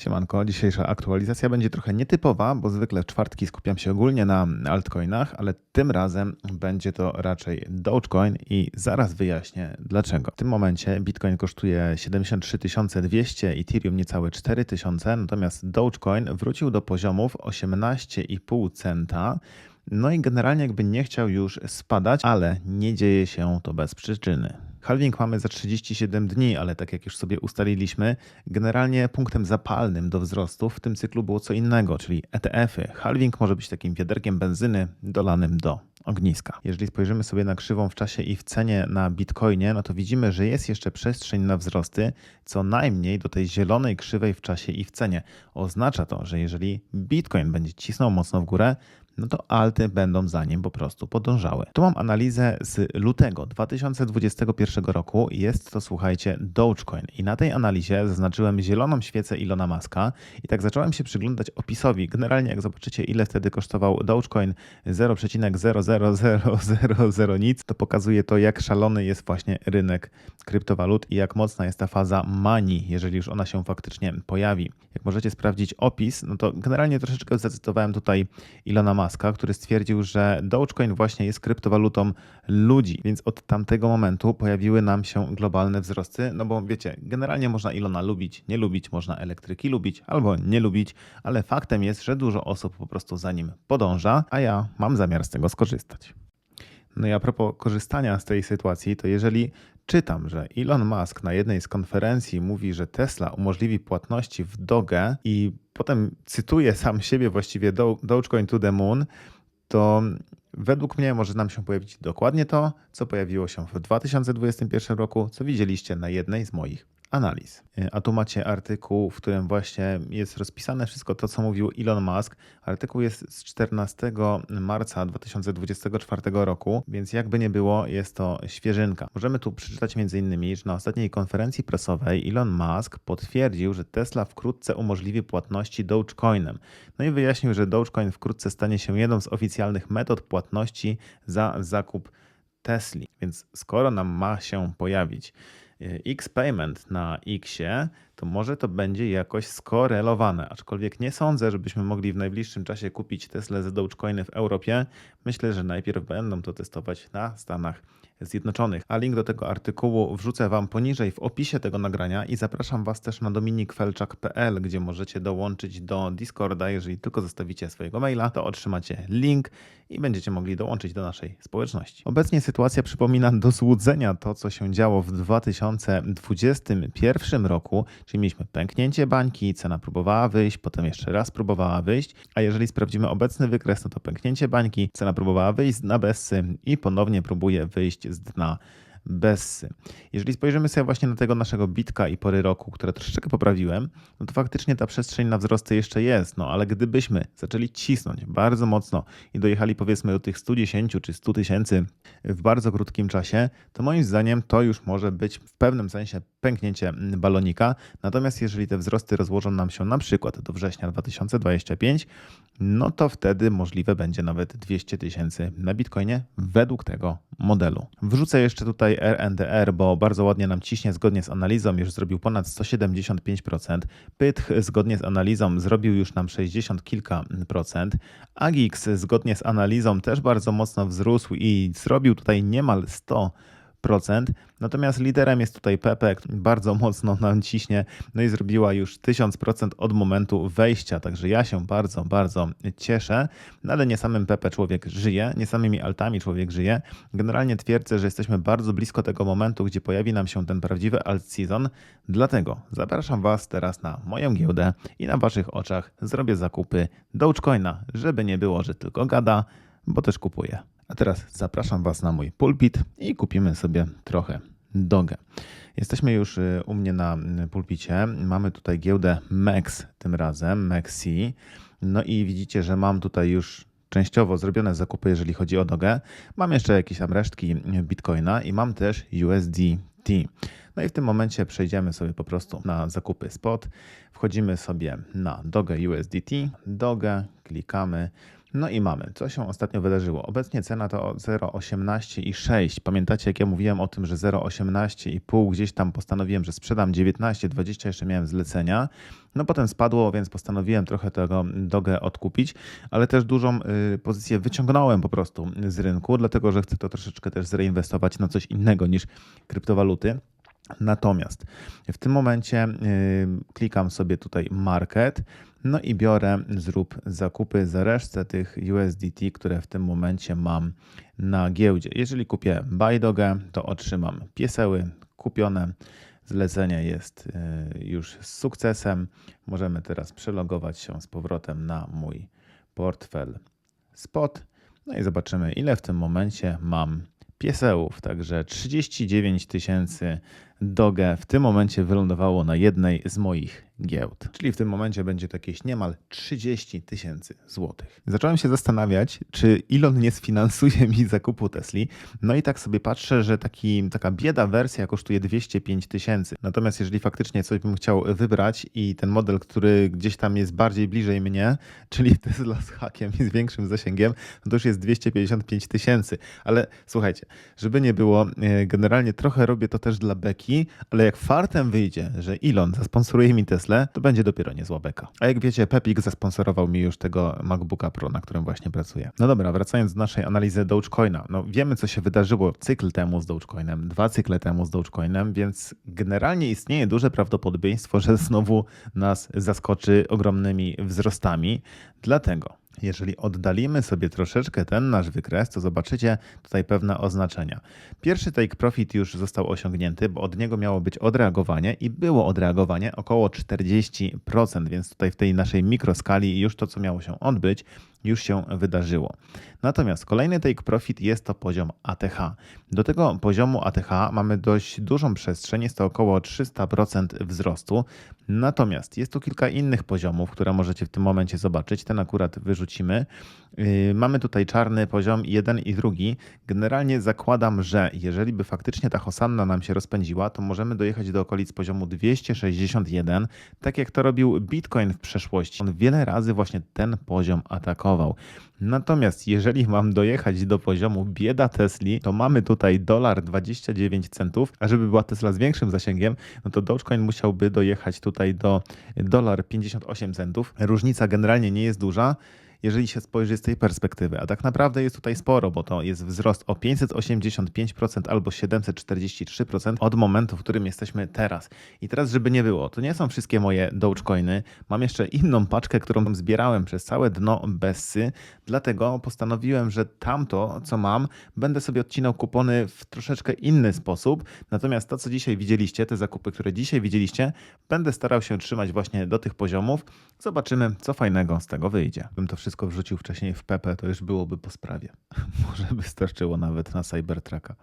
Siemanko, dzisiejsza aktualizacja będzie trochę nietypowa, bo zwykle w czwartki skupiam się ogólnie na altcoinach, ale tym razem będzie to raczej Dogecoin i zaraz wyjaśnię dlaczego. W tym momencie Bitcoin kosztuje 73 200, Ethereum niecałe 4000, natomiast Dogecoin wrócił do poziomów 18,5 centa. No i generalnie jakby nie chciał już spadać, ale nie dzieje się to bez przyczyny. Halving mamy za 37 dni, ale tak jak już sobie ustaliliśmy, generalnie punktem zapalnym do wzrostu w tym cyklu było co innego, czyli ETF-y. Halving może być takim wiaderkiem benzyny dolanym do ogniska. Jeżeli spojrzymy sobie na krzywą w czasie i w cenie na Bitcoinie, no to widzimy, że jest jeszcze przestrzeń na wzrosty, co najmniej do tej zielonej krzywej w czasie i w cenie. Oznacza to, że jeżeli Bitcoin będzie cisnął mocno w górę, no to alty będą za nim po prostu podążały. Tu mam analizę z lutego 2021 roku. Jest to, słuchajcie, Dogecoin. I na tej analizie zaznaczyłem zieloną świecę Ilona Maska i tak zacząłem się przyglądać opisowi. Generalnie, jak zobaczycie, ile wtedy kosztował Dogecoin 0,00000 nic, to pokazuje to, jak szalony jest właśnie rynek kryptowalut i jak mocna jest ta faza money, jeżeli już ona się faktycznie pojawi. Jak możecie sprawdzić opis, no to generalnie troszeczkę zacytowałem tutaj Ilona Maska który stwierdził, że Dogecoin właśnie jest kryptowalutą ludzi, więc od tamtego momentu pojawiły nam się globalne wzrosty, no bo wiecie, generalnie można Ilona lubić, nie lubić, można elektryki lubić albo nie lubić, ale faktem jest, że dużo osób po prostu za nim podąża, a ja mam zamiar z tego skorzystać. No i a propos korzystania z tej sytuacji, to jeżeli czytam, że Elon Musk na jednej z konferencji mówi, że Tesla umożliwi płatności w Doge i potem cytuję sam siebie właściwie Dogecoin to the moon, to według mnie może nam się pojawić dokładnie to, co pojawiło się w 2021 roku, co widzieliście na jednej z moich analiz. E, a tu macie artykuł, w którym właśnie jest rozpisane wszystko to, co mówił Elon Musk. Artykuł jest z 14 marca 2024 roku, więc jakby nie było, jest to świeżynka. Możemy tu przeczytać m.in., że na ostatniej konferencji prasowej Elon Musk potwierdził, że Tesla wkrótce umożliwi płatności Dogecoinem. No i wyjaśnił, że Dogecoin wkrótce stanie się jedną z oficjalnych metod płatności za zakup Tesli. Więc skoro nam ma się pojawić X-Payment na Xie, to może to będzie jakoś skorelowane. Aczkolwiek nie sądzę, żebyśmy mogli w najbliższym czasie kupić Tesla z Dogecoiny w Europie. Myślę, że najpierw będą to testować na Stanach Zjednoczonych. A link do tego artykułu wrzucę Wam poniżej w opisie tego nagrania i zapraszam Was też na dominikfelczak.pl, gdzie możecie dołączyć do Discorda. Jeżeli tylko zostawicie swojego maila, to otrzymacie link i będziecie mogli dołączyć do naszej społeczności. Obecnie sytuacja przypomina do złudzenia to, co się działo w 2021 roku, czyli mieliśmy pęknięcie bańki, cena próbowała wyjść, potem jeszcze raz próbowała wyjść, a jeżeli sprawdzimy obecny wykres, no to pęknięcie bańki, cena próbowała wyjść na Bessy i ponownie próbuje wyjść z dna Bessy. Jeżeli spojrzymy sobie właśnie na tego naszego bitka i pory roku, które troszeczkę poprawiłem, no to faktycznie ta przestrzeń na wzrosty jeszcze jest, no ale gdybyśmy zaczęli cisnąć bardzo mocno i dojechali powiedzmy do tych 110 czy 100 tysięcy w bardzo krótkim czasie, to moim zdaniem to już może być w pewnym sensie pęknięcie balonika. Natomiast jeżeli te wzrosty rozłożą nam się na przykład do września 2025, no to wtedy możliwe będzie nawet 200 tysięcy na Bitcoinie według tego modelu. Wrzucę jeszcze tutaj RNDR, bo bardzo ładnie nam ciśnie zgodnie z analizą, już zrobił ponad 175%. Pytch zgodnie z analizą zrobił już nam 60 kilka procent. AGIX zgodnie z analizą też bardzo mocno wzrósł i zrobił tutaj niemal 100 Natomiast liderem jest tutaj Pepe, bardzo mocno nam ciśnie, no i zrobiła już 1000% od momentu wejścia, także ja się bardzo, bardzo cieszę, no ale nie samym Pepe człowiek żyje, nie samymi altami człowiek żyje. Generalnie twierdzę, że jesteśmy bardzo blisko tego momentu, gdzie pojawi nam się ten prawdziwy alt season, dlatego zapraszam Was teraz na moją giełdę i na Waszych oczach zrobię zakupy Dogecoina, żeby nie było, że tylko gada, bo też kupuję. A teraz zapraszam Was na mój pulpit i kupimy sobie trochę dogę. Jesteśmy już y, u mnie na y, pulpicie. Mamy tutaj giełdę MEX tym razem, MEXI. No i widzicie, że mam tutaj już częściowo zrobione zakupy, jeżeli chodzi o dogę. Mam jeszcze jakieś tam resztki Bitcoina i mam też USDT. No i w tym momencie przejdziemy sobie po prostu na zakupy spot. Wchodzimy sobie na dogę USDT, dogę, klikamy. No i mamy, co się ostatnio wydarzyło. Obecnie cena to 0,18,6. Pamiętacie, jak ja mówiłem o tym, że 0,18,5 gdzieś tam postanowiłem, że sprzedam 19, 20 jeszcze miałem zlecenia. No potem spadło, więc postanowiłem trochę tego dogę odkupić, ale też dużą y, pozycję wyciągnąłem po prostu z rynku, dlatego że chcę to troszeczkę też zreinwestować na coś innego niż kryptowaluty. Natomiast w tym momencie y, klikam sobie tutaj market, no i biorę zrób zakupy za resztę tych USDT, które w tym momencie mam na giełdzie. Jeżeli kupię Bajdogę, to otrzymam pieseły kupione. Zlecenie jest y, już z sukcesem. Możemy teraz przelogować się z powrotem na mój portfel spot. No i zobaczymy, ile w tym momencie mam piesełów. Także 39 tysięcy Doge w tym momencie wylądowało na jednej z moich giełd. Czyli w tym momencie będzie to jakieś niemal 30 tysięcy złotych. Zacząłem się zastanawiać, czy Elon nie sfinansuje mi zakupu Tesli. No i tak sobie patrzę, że taki, taka bieda wersja kosztuje 205 tysięcy. Natomiast jeżeli faktycznie coś bym chciał wybrać i ten model, który gdzieś tam jest bardziej bliżej mnie, czyli Tesla z hakiem i z większym zasięgiem, no to już jest 255 tysięcy. Ale słuchajcie, żeby nie było, e, generalnie trochę robię to też dla beki, ale jak fartem wyjdzie, że Elon zasponsoruje mi Tesla, to będzie dopiero niezła beka. A jak wiecie, Pepik zasponsorował mi już tego MacBooka Pro, na którym właśnie pracuję. No dobra, wracając do naszej analizy Dogecoina. No wiemy, co się wydarzyło cykl temu z Dogecoinem, dwa cykle temu z Dogecoinem, więc generalnie istnieje duże prawdopodobieństwo, że znowu nas zaskoczy ogromnymi wzrostami. Dlatego jeżeli oddalimy sobie troszeczkę ten nasz wykres, to zobaczycie tutaj pewne oznaczenia. Pierwszy take profit już został osiągnięty, bo od niego miało być odreagowanie i było odreagowanie około 40%, więc tutaj w tej naszej mikroskali już to, co miało się odbyć, już się wydarzyło. Natomiast kolejny take profit jest to poziom ATH. Do tego poziomu ATH mamy dość dużą przestrzeń, jest to około 300% wzrostu. Natomiast jest tu kilka innych poziomów, które możecie w tym momencie zobaczyć. Ten akurat wyrzucimy. Yy, mamy tutaj czarny poziom jeden i drugi. Generalnie zakładam, że jeżeli by faktycznie ta hosanna nam się rozpędziła, to możemy dojechać do okolic poziomu 261, tak jak to robił Bitcoin w przeszłości. On wiele razy właśnie ten poziom atakował. Natomiast jeżeli mam dojechać do poziomu bieda Tesli, to mamy tutaj dolar 29 centów, a żeby była Tesla z większym zasięgiem, no to Dogecoin musiałby dojechać tutaj do dolar 58 centów. Różnica generalnie nie jest duża jeżeli się spojrzy z tej perspektywy. A tak naprawdę jest tutaj sporo, bo to jest wzrost o 585% albo 743% od momentu, w którym jesteśmy teraz. I teraz, żeby nie było, to nie są wszystkie moje Dogecoiny. Mam jeszcze inną paczkę, którą zbierałem przez całe dno Bessy, dlatego postanowiłem, że tamto, co mam, będę sobie odcinał kupony w troszeczkę inny sposób. Natomiast to, co dzisiaj widzieliście, te zakupy, które dzisiaj widzieliście, będę starał się trzymać właśnie do tych poziomów. Zobaczymy, co fajnego z tego wyjdzie. Bym to wszystko wrzucił wcześniej w Pepe, to już byłoby po sprawie. Może by starczyło nawet na Cybertrucka.